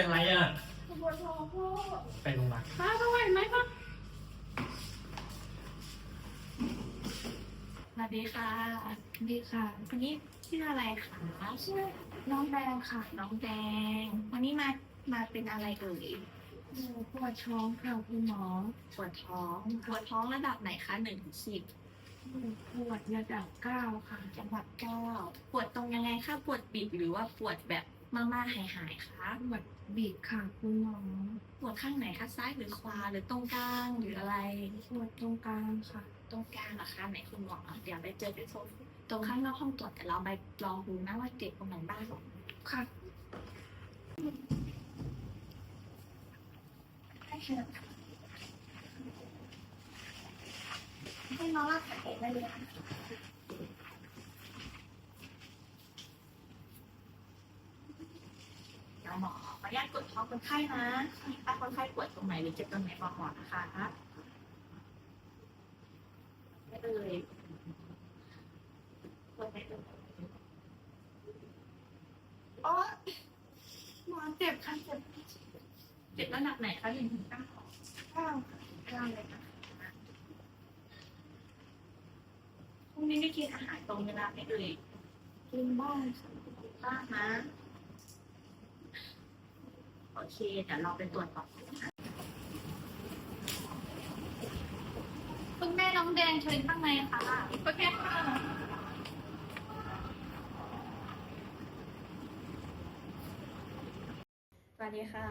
เป็นไรอะหนูปวดท้องพ่อไปโรงพยาบาลพ่อพ่อไหวไหมพ่อสวัสดีค่ะสวัสดีค่ะวันนี้ชื่ออะไรคะชื่อน้องแดงค่ะ น้องแดง วันนี้มา มาเป็นอะไรเอ่ยหนูปวดท้องค่ะคุณหมอปวดท้องปวดท้องระดับไหนคะหนึ่งถึงสิบปวดระดับเก้าค่ะระดับเก้าปวดตรงยังไงคะปวดบีบหรือว่าปวดแบบ มากๆหายหายๆคะปวดบีบค่ะคุณหมอปวดข้างไหนคะซ้ายหรือขวาหรือตรงกลางหรืออะไร ปวดตรงกลางค่ะ ตรงกลางเหรอคะไหนคุณหมอเดี๋ยวไปเจอกันโซนตรงข้างนอกห้องตรวจแต่เราไปลองดูนะว่าเจ็บตรงไหนบ้างค่ะให้เชิญค่ะให้น้องรับสายได้เลยค่ะ เดี๋ยวหมอขออนุญาตกดท้องคนไข้นะถ้าคนไข้ปวดตรงไหนหรือเจ็บตรงไหนบอกหมอนะคะไม่เลยปวดไหนตรงไหนโอ๊ยหมอเจ็บค่ะเจ็บเจ็บระดับไหนคะหนึ่งถึงเก้าเก้าเก้าเลยนะคะพรุ่งนี้ได้กินอาหารตรงเวลาไหมเอ่ยกินบ้างบ้างนะ อเค เดี๋ยวเราไปตรวจต่อนะคะคุณแม่น้องแดงเชิญข้างในค่ะโอเคค่ะสวัสดีค่ะ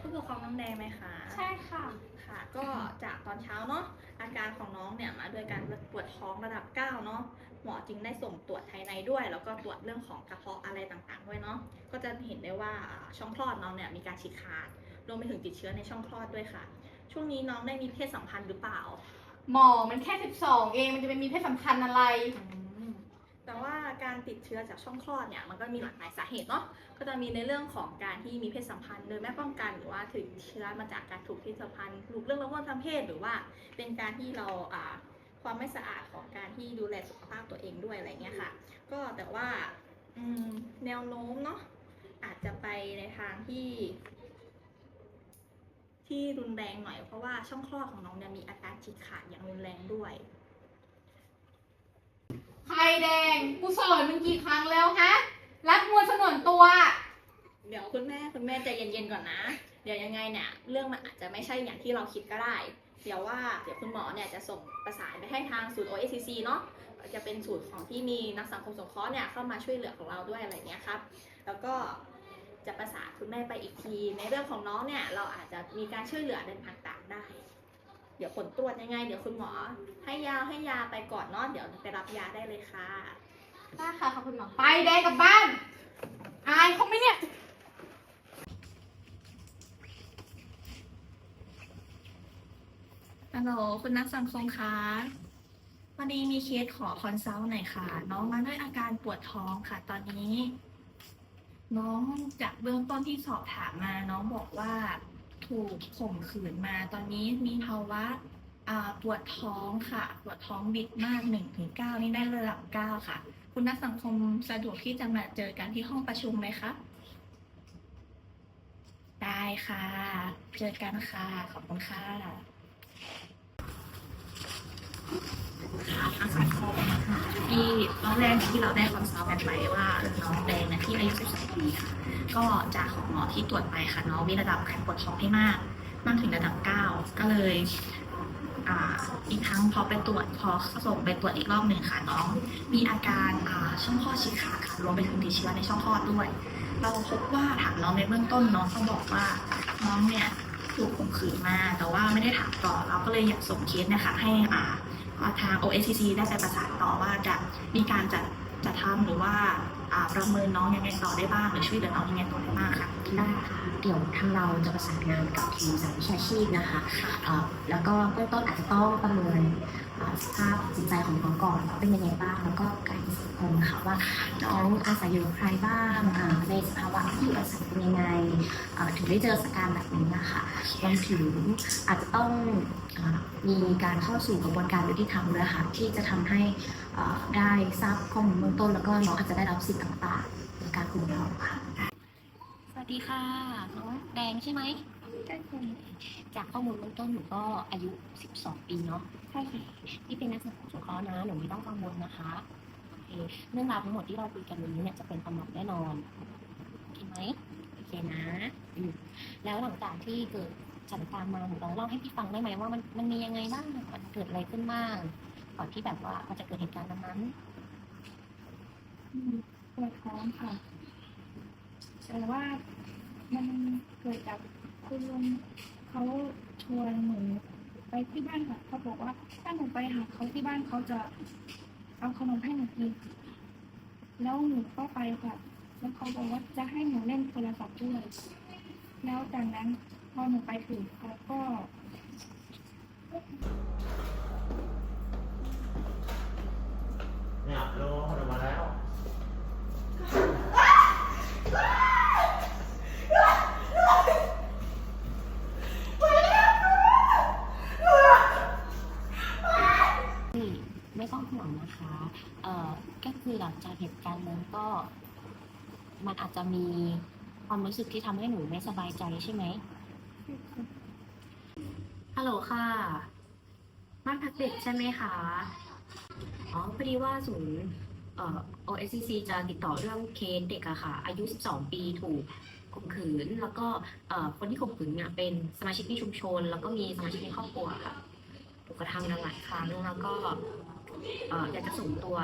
ผู้ปกครองน้องแดงไหมคะ ใช่ค่ะ ค่ะ ก็จากตอนเช้าเนาะอาการของน้องเนี่ยมาด้วยการปวดท้องระดับ 9 เนาะ หมอจึงได้ส่งตรวจภายในด้วย แล้วก็ตรวจเรื่องของกระเพาะอะไรต่างๆ ด้วยเนาะก็จะเห็นได้ว่าอ่าช่องคลอดน้องเนี่ยมีการฉีกขาดรวมไปถึงติดเชื้อในช่องคลอดด้วยค่ะ ช่วงนี้น้องได้มีเพศสัมพันธ์หรือเปล่า หมอมันแค่สิบสองเองมันจะไปมีเพศสัมพันธ์อะไร แต่ว่าการติดเชื้อจากช่องคลอดเนี่ยมันก็มีหลากหลายสาเหตุเนาะก็จะมีในเรื่องของการที่มีเพศสัมพันธ์โดยไม่ป้องกันหรือว่าถึงเชื้อมาจากการถูกเพศสัมพันธ์ถูกเรื่องละเมิดทางเพศหรือว่าเป็นการที่เราอ่า ความไม่สะอาดของการที่ดูแลสุขภาพตัวเองด้วยอะไรเงี้ยค่ะ ก็แต่ว่าอืมแนวโน้มเนาะอาจจะไปในทางที่ ที่รุนแรงหน่อย เพราะว่าช่องคลอดของน้องเนี่ยมีอาการฉีกขาดอย่างรุนแรงด้วยไข่แดงกูสอนมึงกี่ครั้งแล้วฮะรักมวลสนวนตัว เดี๋ยวคุณแม่คุณแม่ใจเย็นๆก่อนนะ เดี๋ยวยังไงเนี่ย เรื่องมันอาจจะไม่ใช่อย่างที่เราคิดก็ได้ เดี๋ยวว่าเดี๋ยวคุณหมอเนี่ยจะส่งประสานไปให้ทางศูนย์ OACC เนาะจะเป็นศูนย์ของที่มีนักสังคมสงเคราะห์เนี่ยเข้ามาช่วยเหลือของเราด้วยอะไรเงี้ยครับ แล้วก็จะประสานคุณแม่ไปอีกที ในเรื่องของน้องเนี่ยเราอาจจะมีการช่วยเหลือในต่างๆได้ เดี๋ยวผลตรวจยังไง เดี๋ยวคุณหมอให้ยาให้ยาไปก่อนเนาะเดี๋ยวไปรับยาได้เลยค่ะได้ค่ะขอบคุณหมอไปแดงกลับบ้าน อายเขาไหมเนี่ย ฮัลโหลคุณนักสังคมคะวันนี้มีเคสขอคอนซัลท์หน่อยค่ะ น้องมาด้วยอาการปวดท้องค่ะ ตอนนี้ น้องจากเบื้องต้นที่สอบถามมา น้องบอกว่าถูกข่มขืนมาตอนนี้มีภาวะปวดท้องค่ะ ปวดท้องบิดมากหนึ่งถึงเก้านี่ได้ระดับเก้าค่ะ คุณนักสังคมสะดวกที่จะมาเจอกันที่ห้องประชุมไหมคะได้ค่ะ เจอกันค่ะ ขอบคุณค่ะ ค่ะทางสังคมนะคะที่ตอนแรกที่เราได้คอนซัลท์กันไปว่าน้องแดงนะที่อายุ12ปีค่ะก็จากของหมอที่ตรวจไปค่ะน้องมีระดับการปวดท้องที่มากมากถึงระดับ 9 ก็เลยอีกครั้งพอไปตรวจพอส่งไปตรวจอีกรอบหนึ่งค่ะน้อง มีอาการช่องคลอดฉีกขาดค่ะรวมไปถึงติดเชื้อในช่องคลอดด้วย เราพบว่าถามน้องในเบื้องต้นน้องเขาบอกว่าน้องเนี่ยถูกข่มขืนมาแต่ว่าไม่ได้ถามต่อเราก็เลยอยากส่งเคสนะคะให้อ่า ทาง OSCC ได้ไปประสานต่อว่าจะมีการจัดจัดทำหรือว่าอ่าประเมินน้องยังไงต่อได้บ้าง หรือช่วยเหลือน้องยังไงต่อได้บ้างคะได้ค่ะเดี๋ยวทางเราจะประสานงานกับทีมสายวิชาชีพนะคะเอ่อแล้วก็เบื้องต้นอาจจะต้องประเมินเอ่อ สภาพจิตใจของน้องก่อนเป็นยังไงบ้างแล้วก็การสังคมค่ะว่าน้องอาศัยอยู่ใครบ้างในสภาวะที่อยู่อาศัยเป็นยังไงถึงได้เจอสถานการแบบนี้นะคะรวมถึงอาจจะต้องอมีการเข้าสู่กระบวนการยุติธรรมด้วยค่ะที่จะทำให้ได้ทราบข้อมูลเบื้องต้น แล้วก็น้องอาจจะได้รับสิทธิ์ต่างๆในการคุ้มครองค่ะสวัสดีค่ะน้องแดงใช่ไหม จากข้อมูลเบื้องต้นหนูก็อายุ 12 ปีเนาะใช่ค่ะที่เป็นนักศึกษาสงเคราะห์นะหนูไม่ต้องกังวลนะคะโอเคเรื่องราวทั้งหมดที่เราคุยกันวันนี้เนี่ยจะเป็นตำรวจแน่นอนโอเคไหมโอเคนะอืมแล้วหลังจากที่เกิดสถานการณ์มาหนูลองเล่าให้พี่ฟังได้ไหมว่ามันมันมียังไงบ้างมันเกิดอะไรขึ้นบ้างก่อนที่แบบว่ามันจะเกิดเหตุการณ์นั้นอืมปวดท้องค่ะแต่ว่ามันเกิดจาก คุณลุงเขาชวนหนูไปที่บ้านค่ะเขาบอกว่าถ้าหนูไปหาเขาที่บ้านเขาจะเอาขนมให้หนูกินแล้วหนูก็ไปค่ะ แล้วเขาบอกว่าจะให้หนูเล่นโทรศัพท์ด้วยแล้วจากนั้นพอหนูไปถึงเขาก็เนี่ยโลเดี๋ยวมาแล้ว ๆนี่ ไม่ต้องห่วงนะคะเอ่อก็คือหลังจากเหตุการณ์นั้นก็มันอาจจะมีความรู้สึกที่ทำให้หนูไม่สบายใจใช่ไหมฮัลโหลค่ะ บ้านพักเด็กใช่ไหมคะ อ๋อพอดีว่าศูนย์เอ่อ OSCC จะติดต่อเรื่องเคสเด็กอะค่ะ อายุ 12 ปีถูกข่มขืน แล้วก็เอ่อคนที่ข่มขืนเนี่ยเป็นสมาชิกในชุมชน แล้วก็มีสมาชิกในครอบครัวค่ะถูกกระทำกันหลายครั้งแล้วก็ อยากจะส่งตัว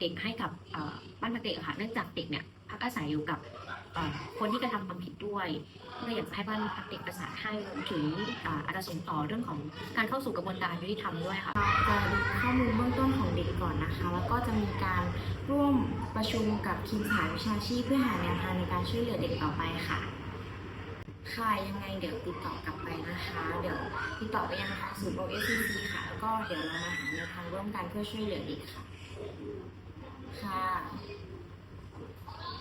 เด็กให้กับบ้านพักเด็กค่ะเนื่องจากเด็กเนี่ยพักอาศัยอยู่กับคนที่กระทำความผิดด้วยก็เลยอยากจะให้บ้านพักเด็กประสานให้รวมถึงอาจจะส่งต่อเรื่องของการเข้าสู่กระบวนการยุติธรรมด้วยค่ะจะดูข้อมูลเบื้องต้นของเด็กก่อนนะคะ แล้วก็จะมีการร่วมประชุมกับทีมสายวิชาชีพเพื่อหาแนวทางในการช่วยเหลือเด็กต่อไปค่ะ ค่ะยังไงเดี๋ยวติดต่อกลับไปนะคะ เดี๋ยวติดต่อไปยังทางศูนย์ OSCC ค่ะ แล้วก็เดี๋ยวเรามาหาแนวทางร่วมกันเพื่อช่วยเหลือเด็กค่ะ ค่ะ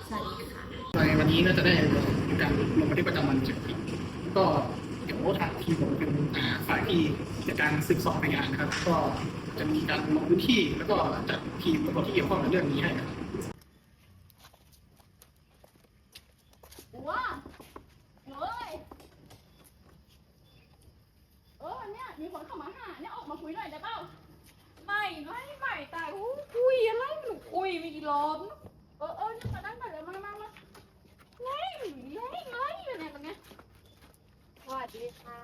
สวัสดีค่ะ ในวันนี้ก็จะได้การลงบันทึกประจำวันจุดผิดก็เดี๋ยวทางทีมผมเป็นฝ่ายที่จัดการสืบสอบพยานนะครับ ก็จะมีการลงพื้นที่แล้วก็จัดทีมตำรวจที่เกี่ยวข้องกับเรื่องนี้ให้ครับ ว้าเฮ้ยเออเนี่ยมีคนเข้ามาหาเนี่ ยออกมาคุยหน่อยได้เปล่าไม่ไม่ไม่ตายอู้คุยอะไรหนูคุยไม่กี่รอบเออเออเนี่ยมานั่งหน่อยเลยมามามาไงไงไงอยู่เนี่ยตรงเนี้ยสวัสดีค่ะ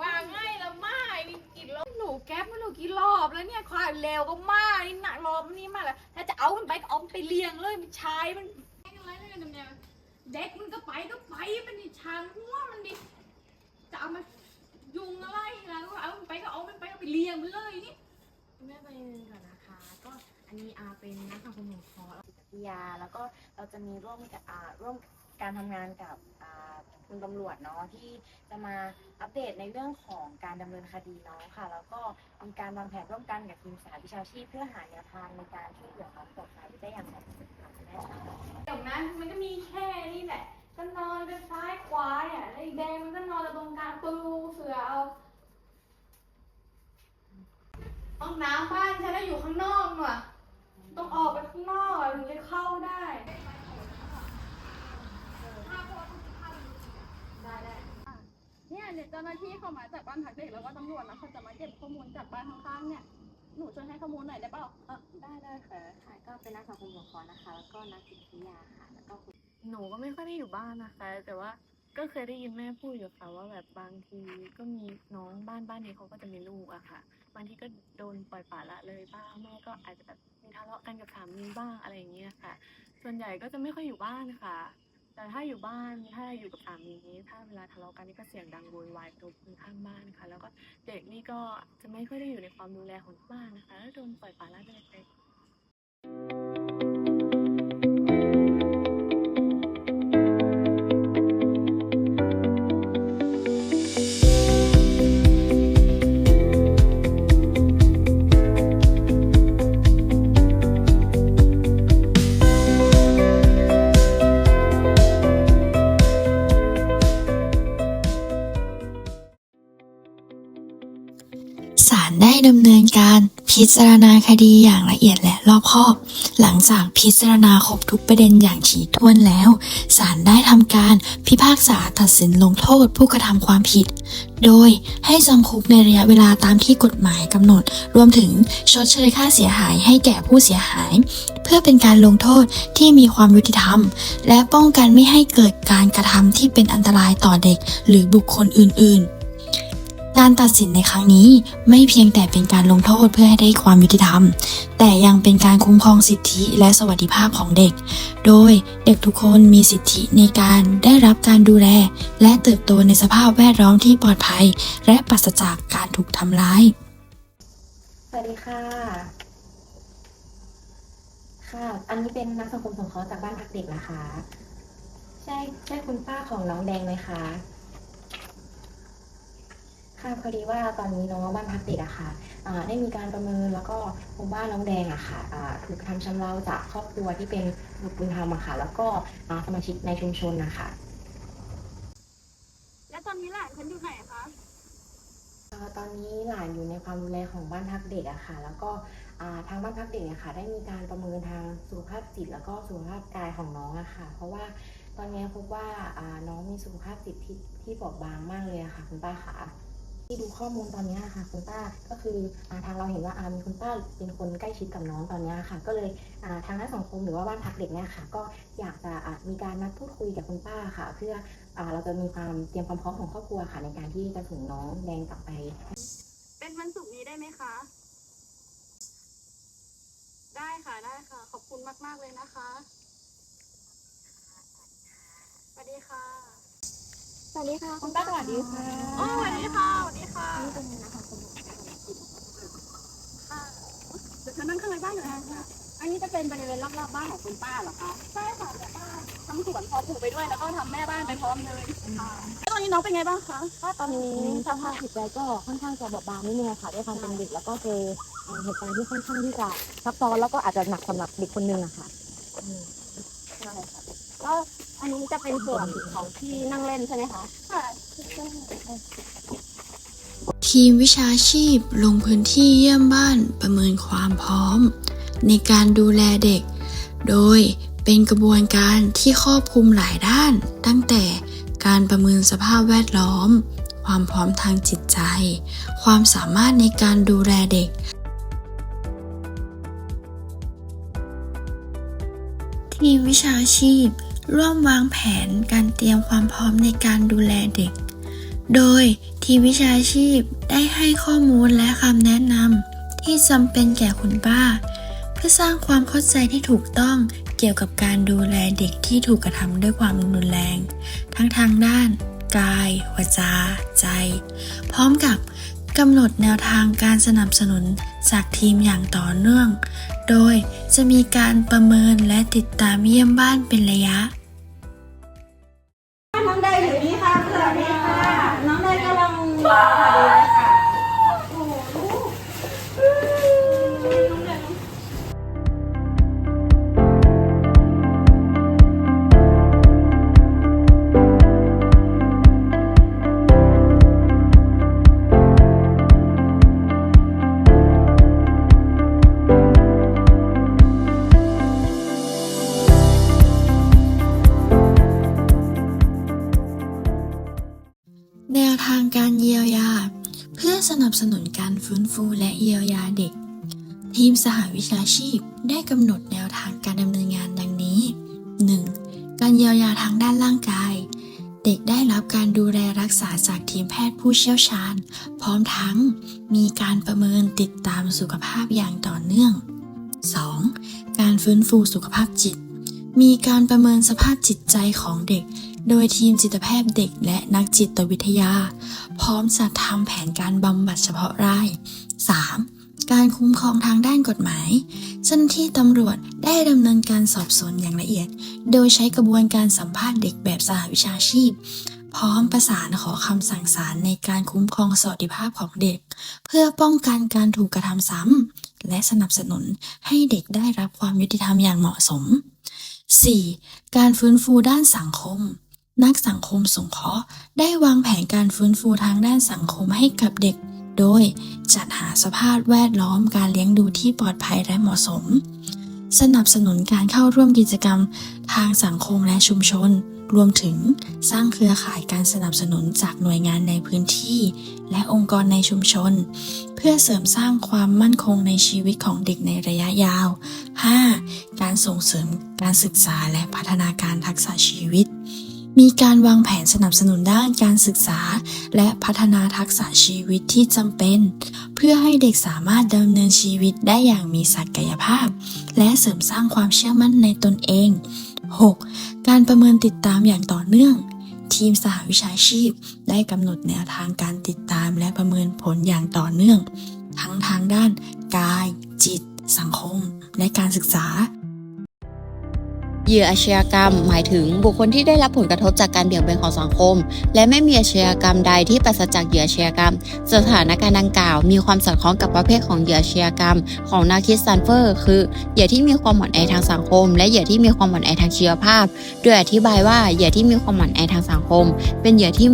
ว่าไงละไม่มีกี่รอบหนูแก๊ปมาหนูกี่รอบแล้วเนี่ยความเร็วก็มากนี่หนักรอบนี่มากเลยถ้าจะเอามันไปก็เอามันไปเลี้ยงเลยมันชายมันอะไรเลยกันเนี่ยเด็กมันก็ไปก็ไปมันดิชางหัวมันดิจะเอามา ยุงอะไรแล้วเอามันไปก็เอามันไปเอาไปเลี้ยงมันเลยนี่คุณแม่ไปก่อนนะคะ ก็อันนี้อาเป็นนักสังคมสงเคราะห์วิทยาแล้วก็เราจะมีร่วมกับอ่าร่วมการทำงานกับอ่าคุณตำรวจเนาะที่จะมาอัปเดตในเรื่องของการดำเนินคดีน้องค่ะ แล้วก็มีการวางแผนร่วมกันกับทีมสายวิชาชีพ เพื่อหาแนวทางในการช่วยเหลือน้องตกค้างได้อย่างสมบูรณ์ค่ะคุณแม่ค่ะเดี๋ยวนั้นมันก็มีแค่นี้แหละ ก็นอนกันซ้ายขวาเนี่ยแล้วไอ้แดงมันก็นอนตรงกลางปูเสือเอาห้องน้ำบ้านฉันน่ะอยู่ข้างนอกน่ะต้องออกไปข้างนอกอะถึงจะเข้าได้เนี่ยเดี๋ยวเจ้าหน้าที่เข้ามาจากบ้านพักเด็กแล้วก็ตำรวจนะเขาจะมาเก็บข้อมูลจากบ้านข้างๆเนี่ยหนูช่วยให้ข้อมูลหน่อยได้เปล่าเออได้ได้ค่ะค่ะก็เป็นนักสังคมสงเคราะห์นะคะ แล้วก็นักจิตวิทยาค่ะแล้วก็คุณ หนูก็ไม่ค่อยได้อยู่บ้านนะคะ แต่ว่าก็เคยได้ยินแม่พูดอยู่ค่ะว่าแบบบางทีก็มีน้องบ้านบ้านนี้เขาก็จะมีลูกอะค่ะ บางทีก็โดนปล่อยปละละเลยบ้างแม่ก็อาจจะแบบมีทะเลาะกันกับสามีบ้างอะไรอย่างเงี้ยค่ะ ส่วนใหญ่ก็จะไม่ค่อยอยู่บ้านค่ะ แต่ถ้าอยู่บ้านถ้าอยู่กับสามีถ้าเวลาทะเลาะกันนี่ก็เสียงดังโวยวายทุกคนข้างบ้านค่ะ แล้วก็เด็กนี่ก็จะไม่ค่อยได้อยู่ในความดูแลของบ้านนะคะแล้วโดนปล่อยปละละเลย ศาลได้ดำเนินการพิจารณาคดีอย่างละเอียดและรอบคอบ หลังจากพิจารณาครบทุกประเด็นอย่างถี่ถ้วนแล้ว ศาลได้ทำการพิพากษาตัดสินลงโทษผู้กระทำความผิด โดยให้จำคุกในระยะเวลาตามที่กฎหมายกำหนด รวมถึงชดเชยค่าเสียหายให้แก่ผู้เสียหาย เพื่อเป็นการลงโทษที่มีความยุติธรรม และป้องกันไม่ให้เกิดการกระทำที่เป็นอันตรายต่อเด็ก หรือบุคคลอื่น ๆ การตัดสินในครั้งนี้ไม่เพียงแต่เป็นการลงโทษเพื่อให้ได้ความยุติธรรม แต่ยังเป็นการคุ้มครองสิทธิและสวัสดิภาพของเด็ก โดยเด็กทุกคนมีสิทธิในการได้รับการดูแล และเติบโตในสภาพแวดล้อมที่ปลอดภัย และปราศจากการถูกทำร้าย สวัสดีค่ะ ค่ะ อันนี้เป็นนักสังคมสงเคราะห์จากบ้านพักเด็กนะคะ ใช่ใช่คุณป้าของน้องแดงไหมคะ ค่ะพอดีว่าตอนนี้น้องบ้านพักเด็กอะค่ะอ่าได้มีการประเมินแล้วก็พบว่าน้องแดงอะค่ะอ่าถูกกระทำชำเราจากครอบครัวที่เป็นบุตรบุญธรรมอะค่ะ แล้วก็อ่าสมาชิกในชุมชนนะคะแล้วตอนนี้หลานฉันอยู่ไหนคะเอ่อตอนนี้หลานอยู่ในความดูแลของบ้านพักเด็กอะค่ะ แล้วก็อ่าทางบ้านพักเด็กเนี่ยค่ะ ได้มีการประเมินทางสุขภาพจิต แล้วก็สุขภาพกายของน้องอะค่ะ เพราะว่าตอนนี้พบว่าอ่าน้องมีสุขภาพจิตที่ที่บอบบางมากเลยอะค่ะคุณป้าค่ะ ที่ดูข้อมูลตอนนี้อะค่ะคุณป้าก็คือทางเราเห็นว่าอามีคุณป้าเป็นคนใกล้ชิดกับน้องตอนนี้อะค่ะ ก็เลยทางด้านสังคมหรือว่าบ้านพักเด็กเนี่ยค่ะ ก็อยากจะมีการนัดพูดคุยกับคุณป้าค่ะ เพื่ออเราจะมีความเตรียมความพร้อมของครอบครัวค่ะ ในการที่จะส่งน้องแดงกลับไป เป็นวันศุกร์นี้ได้ไหมคะ ได้ค่ะได้ค่ะขอบคุณมาก ๆ เลยนะคะ สวัสดีค่ะ สวัสดีค่ะคุณป้าสวัสดีค่ะอ๋อสวัสดีค่ะสวัสดีค่ะนี่เป็นนะคะคุณค่ะเดี๋ยวฉันนั่งข้างในบ้านหน่อยนะคะอันนี้จะเป็นบริเวณรอบๆบ้านของคุณป้าเหรอคะใช่ค่ะแต่ป้าทำสวนเพอปลูกไปด้วยแล้วก็ทำแม่บ้านไปพร้อมเลยค่ะแล้วตอนนี้น้องเป็นไงบ้างคะก็ตอนนี้สภาพจิตใจก็ค่อนข้างจะบอบบางนิดนึงอะค่ะด้วยความเป็นเด็กแล้วก็เจอเอ่อเหตุการณ์ที่ค่อนข้างที่จะซับซ้อนแล้วก็อาจจะหนักสำหรับเด็กคนหนึงอะค่ะใช่ค่ะก็ อันนี้จะเป็นส่วนของที่นั่งเล่นใช่ไหมคะ ค่ะ ทีมวิชาชีพลงพื้นที่เยี่ยมบ้านประเมินความพร้อม ในการดูแลเด็ก โดยเป็นกระบวนการที่ครอบคลุมหลายด้าน ตั้งแต่การประเมินสภาพแวดล้อม ความพร้อมทางจิตใจ ความสามารถในการดูแลเด็กทีมวิชาชีพ ร่วมวางแผนการเตรียมความพร้อมในการดูแลเด็ก โดยทีมวิชาชีพได้ให้ข้อมูลและคำแนะนำที่จำเป็นแก่คุณป้า เพื่อสร้างความเข้าใจที่ถูกต้องเกี่ยวกับการดูแลเด็กที่ถูกกระทำด้วยความรุนแรง ทั้งทางด้าน กาย วาจา ใจ พร้อมกับ กำหนดแนวทางการสนับสนุนจากทีมอย่างต่อเนื่อง โดยจะมีการประเมินและติดตามเยี่ยมบ้านเป็นระยะ ฟื้นฟูและเยียวยาเด็ก ทีมสหวิชาชีพได้กำหนดแนวทางการดำเนินงานดังนี้ 1. การเยียวยาทางด้านร่างกาย เด็กได้รับการดูแลรักษาจากทีมแพทย์ผู้เชี่ยวชาญ พร้อมทั้งมีการประเมินติดตามสุขภาพอย่างต่อเนื่อง 2. การฟื้นฟูสุขภาพจิต มีการประเมินสภาพจิตใจของเด็ก โดยทีมจิตแพทย์เด็กและนักจิตวิทยา พร้อมจัดทำแผนการบำบัดเฉพาะราย 3. การคุ้มครองทางด้านกฎหมาย เจ้าหน้าที่ตำรวจได้ดำเนินการสอบสวนอย่างละเอียด โดยใช้กระบวนการสัมภาษณ์เด็กแบบสหวิชาชีพ พร้อมประสานขอคำสั่งศาลในการคุ้มครองสวัสดิภาพของเด็ก เพื่อป้องกันการถูกกระทำซ้ำและสนับสนุนให้เด็กได้รับความยุติธรรมอย่างเหมาะสม 4. การฟื้นฟูด้านสังคม นักสังคมสงเคราะห์ได้วางแผนการฟื้นฟูทางด้านสังคมให้กับเด็ก โดยจัดหาสภาพแวดล้อมการเลี้ยงดูที่ปลอดภัยและเหมาะสม สนับสนุนการเข้าร่วมกิจกรรมทางสังคมและชุมชน รวมถึงสร้างเครือข่ายการสนับสนุนจากหน่วยงานในพื้นที่ และองค์กรในชุมชน เพื่อเสริมสร้างความมั่นคงในชีวิตของเด็กในระยะยาว 5. การส่งเสริมการศึกษาและพัฒนาการทักษะชีวิต มีการวางแผนสนับสนุนด้านการศึกษา และพัฒนาทักษะชีวิตที่จำเป็น เพื่อให้เด็กสามารถดำเนินชีวิตได้อย่างมีศักยภาพ และเสริมสร้างความเชื่อมั่นในตนเอง 6. การประเมินติดตามอย่างต่อเนื่อง ทีมสหวิชาชีพ ได้กำหนดแนวทางการติดตามและประเมินผลอย่างต่อเนื่อง ทั้งทางด้าน กาย จิต สังคม และการศึกษา เหยื่ออาชญากรรม หมายถึงบุคคลที่ได้รับผลกระทบจากการเบี่ยงเบนของสังคม และไม่มีอาชญากรรมใดที่ปราศจากเหยื่ออาชญากรรม สถานการณ์ดังกล่าว มีความสอดคล้องกับประเภทของเหยื่ออาชญากรรม ของนาคิดซันเฟอร์ คือเหยื่อที่มีความอ่อนแอทางสังคม และเหยื่อที่มีความอ่อนแอทางชีวภาพ โดยอธิบายว่าเหยื่อที่มีความอ่อนแอทางสังคม เป็นเหยื่อที่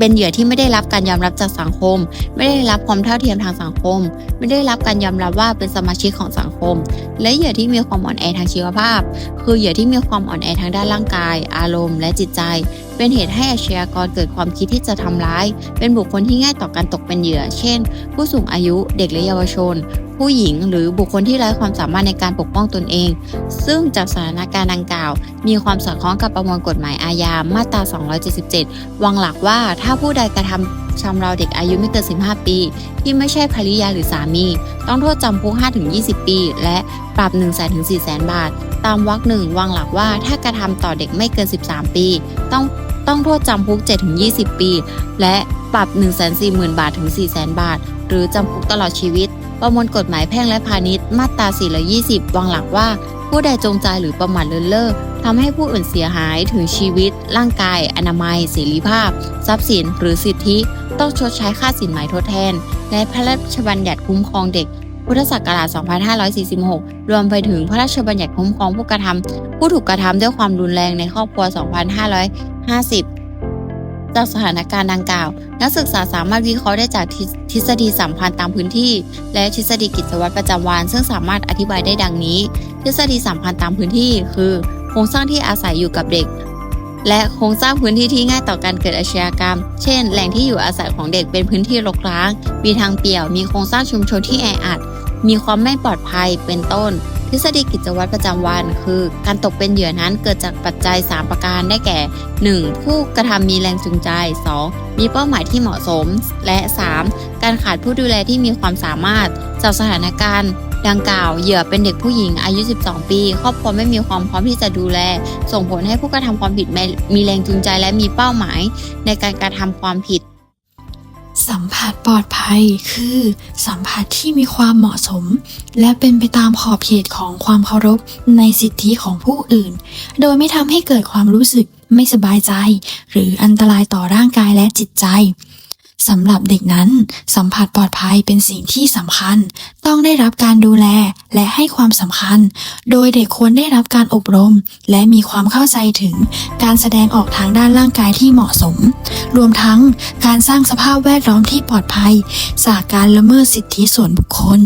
เป็นเหยื่อที่ไม่ได้รับการยอมรับจากสังคม ไม่ได้รับความเท่าเทียมทางสังคม ไม่ได้รับการยอมรับว่าเป็นสมาชิกของสังคม และเหยื่อที่มีความอ่อนแอทางชีวภาพ คือเหยื่อที่มีความอ่อนแอทางด้านร่างกาย อารมณ์ และจิตใจ เป็นเหตุให้อาชญากรเกิดความคิดที่จะทำร้าย เป็นบุคคลที่ง่ายต่อการตกเป็นเหยื่อ เช่น ผู้สูงอายุเด็กและเยาวชน ผู้หญิงหรือบุคคลที่ไร้ความสามารถในการปกป้องตนเอง ซึ่งจากสถานการณ์ดังกล่าว มีความสอดคล้องกับประมวลกฎหมายอาญามาตรา 277 วางหลักว่าถ้าผู้ใดกระทำชำเราเด็กอายุไม่เกิน 15 ปี ที่ไม่ใช่ภริยาหรือสามี ต้องโทษจำคุก5-20 ปี และปรับ 1 0 0 0 0 0ถึง4 0 0 0 0บาท ตามวรรคหนึ่งวางหลักว่าถ้ากระทำต่อเด็กไม่เกิน 13 ปี ต้อง ต้องโทษจำคุก 7-20 ปี และปรับ 140,000 บาทถึง 400,000 บาท หรือจำคุกตลอดชีวิต ประมวลกฎหมายแพ่งและพาณิชย์มาตรา 420 วางหลักว่า ผู้ใดจงใจหรือประมาทเลินเล่อทำให้ผู้อื่นเสียหายถึงชีวิต ร่างกาย อนามัย เสรีภาพ ทรัพย์สิน หรือสิทธิ ต้องชดใช้ค่าสินไหมทดแทน และพระราชบัญญัติคุ้มครองเด็ก พุทธศักราช 2546 รวมไปถึงพระราชบัญญัติคุ้มครองผู้กระทำผู้ถูกกระทำด้วยความรุนแรงในครอบครัว 2550 จากสถานการณ์ดังกล่าว นักศึกษาสามารถวิเคราะห์ได้จากทฤษฎีสัมพันธ์ตามพื้นที่ และทฤษฎีกิจวัตรประจำวัน ซึ่งสามารถอธิบายได้ดังนี้ ทฤษฎีสัมพันธ์ตามพื้นที่ คือ โครงสร้างที่อาศัยอยู่กับเด็ก และโครงสร้างพื้นที่ที่ง่ายต่อการเกิดอาชญากรรม เช่น แหล่งที่อยู่อาศัยของเด็กเป็นพื้นที่รกร้าง มีทางเปี่ยว มีโครงสร้างชุมชนที่แออัด มีความไม่ปลอดภัย เป็นต้น ทฤษฎีกิจวัตรประจำวัน คือ การตกเป็นเหยื่อนั้นเกิดจากปัจจัย 3 ประการได้แก่ 1. ผู้กระทำมีแรงจูงใจ 2. มีเป้าหมายที่เหมาะสม และ 3. การขาดผู้ดูแลที่มีความสามารถจากสถานการณ์ ดังกล่าวเหยื่อเป็นเด็กผู้หญิงอายุ 12 ปี ครอบครัวไม่มีความพร้อมที่จะดูแล ส่งผลให้ผู้กระทำความผิดมีแรงจูงใจและมีเป้าหมาย ในการกระทำความผิด สัมผัสปลอดภัยคือ สัมผัสที่มีความเหมาะสม และเป็นไปตามขอบเขตของความเคารพในสิทธิของผู้อื่น โดยไม่ทำให้เกิดความรู้สึกไม่สบายใจ หรืออันตรายต่อร่างกายและจิตใจ สำหรับเด็กนั้น สัมผัสปลอดภัยเป็นสิ่งที่สำคัญ ต้องได้รับการดูแลและให้ความสำคัญ โดยเด็กควรได้รับการอบรม และมีความเข้าใจถึงการแสดงออกทางด้านร่างกายที่เหมาะสม รวมทั้งการสร้างสภาพแวดล้อมที่ปลอดภัย จากการละเมิดสิทธิส่วนบุคคล